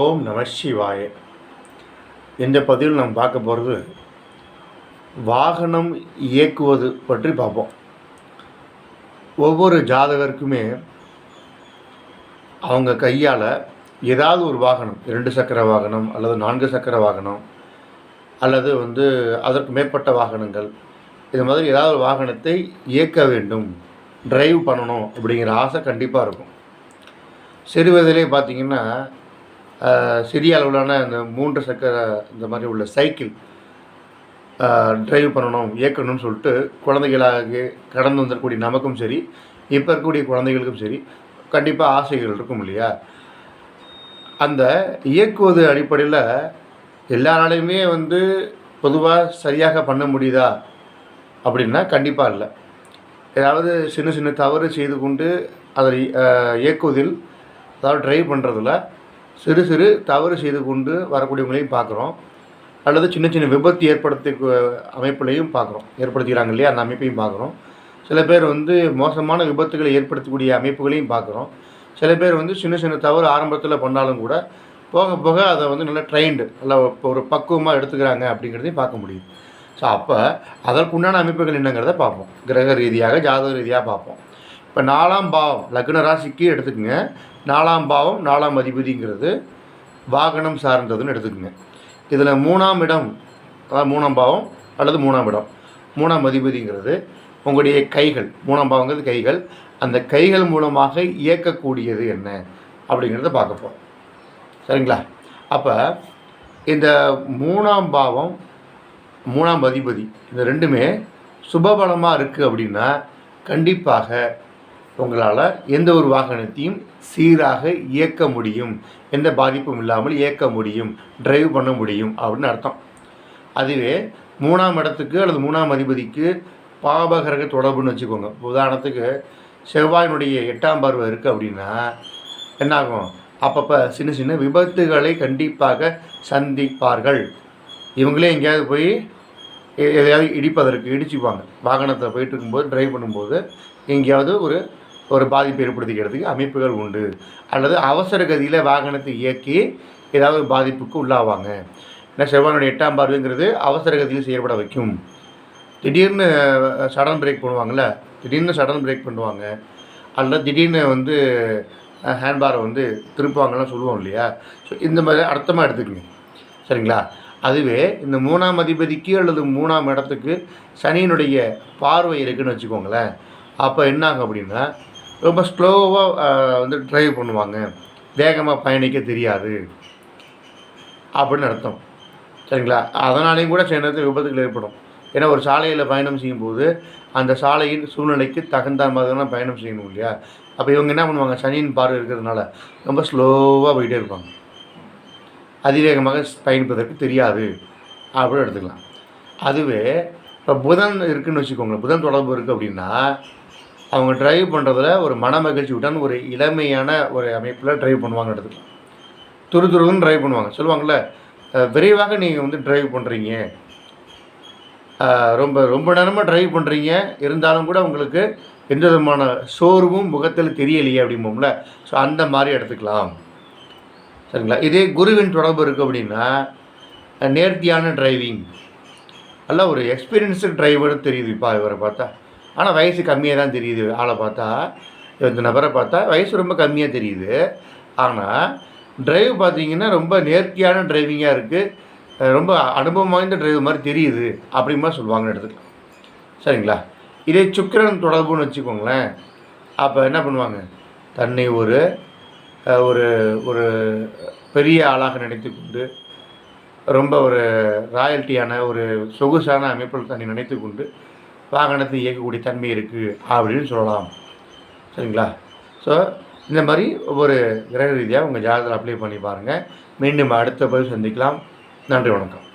ஓம் நம சிவாய. இந்த பதிவில் நம்ம பார்க்க போகிறது வாகனம் இயக்குவது பற்றி பார்ப்போம். ஒவ்வொரு ஜாதகருக்குமே அவங்க கையால் ஏதாவது ஒரு வாகனம் இரண்டு சக்கர வாகனம் அல்லது நான்கு சக்கர வாகனம் அல்லது வந்து அதற்கு மேற்பட்ட வாகனங்கள் இது மாதிரி ஏதாவது ஒரு வாகனத்தை இயக்க வேண்டும் டிரைவ் பண்ணணும் அப்படிங்கிற ஆசை கண்டிப்பாக இருக்கும். சிறுவதிலே பார்த்திங்கன்னா சிறிய அளவிலான இந்த மூன்று சக்கர இந்த மாதிரி உள்ள சைக்கிள் டிரைவ் பண்ணணும் இயக்கணும்னு சொல்லிட்டு குழந்தைகளாக கடந்து வந்துடக்கூடிய நமக்கும் சரி இப்போ இருக்கக்கூடிய குழந்தைகளுக்கும் சரி கண்டிப்பாக ஆசைகள் இருக்கும் இல்லையா? அந்த இயக்குவது அடிப்படையில் எல்லாராலையுமே வந்து பொதுவாக சரியாக பண்ண முடியுதா? அப்படின்னா கண்டிப்பாக இல்லை. ஏதாவது சின்ன சின்ன தவறு செய்து கொண்டு அதை இயக்குவதில் அதாவது ட்ரைவ் பண்ணுறதுல சிறு சிறு தவறு செய்து கொண்டு வரக்கூடியவங்களையும் பார்க்குறோம். அல்லது சின்ன சின்ன விபத்து ஏற்படுத்தி அமைப்புலையும் பார்க்குறோம். ஏற்படுத்திக்கிறாங்க இல்லையா? அந்த அமைப்பையும் பார்க்குறோம். சில பேர் வந்து மோசமான விபத்துகளை ஏற்படுத்தக்கூடிய அமைப்புகளையும் பார்க்குறோம். சில பேர் வந்து சின்ன சின்ன தவறு ஆரம்பத்தில் பண்ணாலும் கூட போக போக அதை வந்து நல்லா ட்ரெயின்டு நல்லா ஒரு பக்குவமாக எடுத்துக்கிறாங்க அப்படிங்கிறதையும் பார்க்க முடியுது. ஸோ அப்போ அதற்குண்டான அமைப்புகள் என்னங்கிறத பார்ப்போம். கிரக ரீதியாக ஜாதக ரீதியாக பார்ப்போம். இப்போ நாலாம் பாவம் லக்ன ராசிக்கு எடுத்துக்கோங்க. நாலாம் பாவம் நாலாம் அதிபதிங்கிறது வாகனம் சார்ந்ததுன்னு எடுத்துக்கோங்க. இதில் மூணாம் இடம் அதாவது மூணாம் பாவம் அல்லது மூணாம் இடம். மூணாம் அதிபதிங்கிறது உங்களுடைய கைகள் மூணாம் பாவங்கிறது கைகள். அந்த கைகள் மூலமாக இயக்கக்கூடியது என்ன அப்படிங்கிறத பார்க்க போகிறோம் சரிங்களா? அப்போ இந்த மூணாம் பாவம் மூணாம் அதிபதி இந்த ரெண்டுமே சுபபலமாக இருக்குது அப்படின்னா கண்டிப்பாக உங்களால் எந்த ஒரு வாகனத்தையும் சீராக இயக்க முடியும். எந்த பாதிப்பும் இல்லாமல் இயக்க முடியும். டிரைவ் பண்ண முடியும் அப்படின்னு அர்த்தம். அதுவே மூணாம் இடத்துக்கு அல்லது மூணாம் அதிபதிக்கு பாபகரக தொடர்புன்னு வச்சுக்கோங்க. உதாரணத்துக்கு செவ்வாயினுடைய எட்டாம் பார்வை இருக்குது அப்படின்னா என்னாகும்? அப்பப்போ சின்ன சின்ன விபத்துகளை கண்டிப்பாக சந்திப்பார்கள். இவங்களே எங்கேயாவது போய் எதையாவது இடிப்பதற்கு இடிச்சுப்பாங்க. வாகனத்தில் போயிட்டு இருக்கும்போது ட்ரைவ் பண்ணும்போது எங்கேயாவது ஒரு ஒரு பாதிப்பு ஏற்படுத்திக்கிறதுக்கு அமைப்புகள் உண்டு. அல்லது அவசர கதியில் வாகனத்தை இயக்கி ஏதாவது பாதிப்புக்கு உள்ளாவாங்க. ஏன்னா செவ்வானுடைய எட்டாம் பார்வைங்கிறது அவசர கதியில் செயல்பட வைக்கும். திடீர்னு சடன் பிரேக் பண்ணுவாங்கள்ல திடீர்னு சடன் பிரேக் பண்ணுவாங்க. அல்லது திடீர்னு வந்து ஹேண்ட்பாரை வந்து திருப்புவாங்கலாம் சொல்லுவோம் இல்லையா? ஸோ இந்த மாதிரி அர்த்தமாக எடுத்துக்கணும். சரிங்களா? அதுவே இந்த மூணாம் அதிபதிக்கு அல்லது மூணாம் இடத்துக்கு சனியினுடைய பார்வை இருக்குதுன்னு வச்சுக்கோங்களேன். அப்போ என்னாகும் அப்படின்னா ரொம்ப ஸ்லோவாக வந்து ட்ரைவ் பண்ணுவாங்க. வேகமாக பயணிக்க தெரியாது. அப்படின்னு அர்த்தம். சரிங்களா? அதனாலேயும் கூட சில நேரத்தில் விபத்துகள் ஏற்படும். ஏன்னா ஒரு சாலையில் பயணம் செய்யும்போது அந்த சாலையின் சூழ்நிலைக்கு தகுந்த மாதிரியான பயணம் செய்யணும் இல்லையா? அப்போ இவங்க என்ன பண்ணுவாங்க? சனியின் பார்வை இருக்கிறதுனால ரொம்ப ஸ்லோவாக போயிட்டே இருப்பாங்க. அதிவேகமாக பயணிப்பதற்கு தெரியாது. அப்படின்னு எடுத்துக்கலாம். அதுவே இப்போ புதன் இருக்குதுன்னு வச்சுக்கோங்களேன். புதன் தொடர்பு இருக்குது அப்படின்னா அவங்க ட்ரைவ் பண்ணுறதுல ஒரு மன மகிழ்ச்சியுடன் ஒரு இளமையான ஒரு அமைப்பில் ட்ரைவ் பண்ணுவாங்க எடுத்துக்கலாம் துரு துருன்னு ட்ரைவ் பண்ணுவாங்க. சொல்லுவாங்கள்ல விரைவாக நீங்கள் வந்து ட்ரைவ் பண்ணுறீங்க ரொம்ப ரொம்ப நேரமாக ட்ரைவ் பண்ணுறீங்க இருந்தாலும் கூட உங்களுக்கு எந்த விதமான சோர்வும் முகத்தில் தெரியலையே அப்படிம்போம்ல. ஸோ அந்த மாதிரி எடுத்துக்கலாம். சரிங்களா? இதே குருவின் தொடர்பு இருக்குது அப்படின்னா நேர்த்தியான டிரைவிங் நல்லா ஒரு எக்ஸ்பீரியன்ஸு டிரைவர்னு தெரியுது இப்போ இவரை பார்த்தா. ஆனால் வயசு கம்மியாக தான் தெரியுது. ஆளை பார்த்தா இந்த நபரை பார்த்தா வயசு ரொம்ப கம்மியாக தெரியுது. ஆனால் ட்ரைவ் பார்த்தீங்கன்னா ரொம்ப நேர்த்தியான டிரைவிங்காக இருக்குது ரொம்ப அனுபவம் வாய்ந்த டிரைவ் மாதிரி தெரியுது அப்படிமா சொல்லுவாங்கன்னு எடுத்துக்கலாம் சரிங்களா? இதே சுக்கிரன் தொடர்புன்னு வச்சுக்கோங்களேன். அப்போ என்ன பண்ணுவாங்க? தன்னை ஒரு ஒரு ஒரு பெரிய ஆளாக நினைத்து கொண்டு ரொம்ப ஒரு ராயல்ட்டியான ஒரு சொகுசான அமைப்பில் தன்னை நினைத்து கொண்டு வாகனத்தை இயக்கக்கூடிய தன்மை இருக்குது அப்படின்னு சொல்லலாம். சரிங்களா? ஸோ இந்த மாதிரி ஒவ்வொரு கிரக ரீதியாக உங்கள் ஜாதகத்தில் அப்ளை பண்ணி பாருங்கள் மீண்டும் அடுத்த பதிவு சந்திக்கலாம். நன்றி வணக்கம்.